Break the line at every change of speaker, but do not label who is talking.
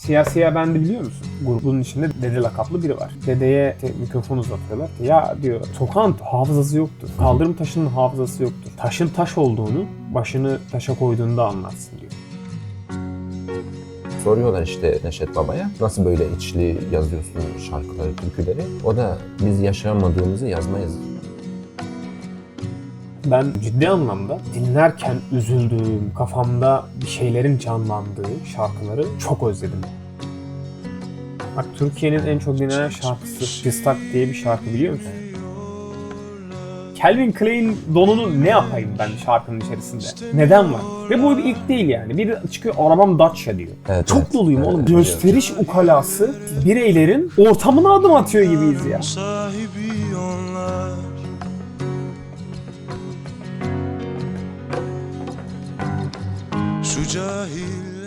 Siyah siyah bendi biliyor musun? Grubun içinde dede lakaplı biri var. Dedeye mikrofon uzatıyorlar. Ya diyor sokağın hafızası yoktur. Kaldırım taşının hafızası yoktur. Taşın taş olduğunu başını taşa koyduğunda anlarsın diyor.
Soruyorlar işte Neşet Baba'ya nasıl böyle içli yazıyorsun şarkıları, türküleri. O da biz yaşamadığımızı yazmayız.
Ben ciddi anlamda dinlerken üzüldüğüm, kafamda bir şeylerin canlandığı şarkıları çok özledim. Bak Türkiye'nin en çok dinlenen şarkısı Pistak diye bir şarkı biliyor musun? Calvin Klein donunu ne yapayım ben şarkının içerisinde? Neden var? Ve bu bir ilk değil yani. Biri çıkıyor arabam Dacia diyor.
Evet,
çok
evet.
doluyum
Evet,
oğlum.
biliyorum.
Gösteriş ukalası bireylerin ortamına adım atıyor gibiyiz ya.
sahibi onlar Şu cahil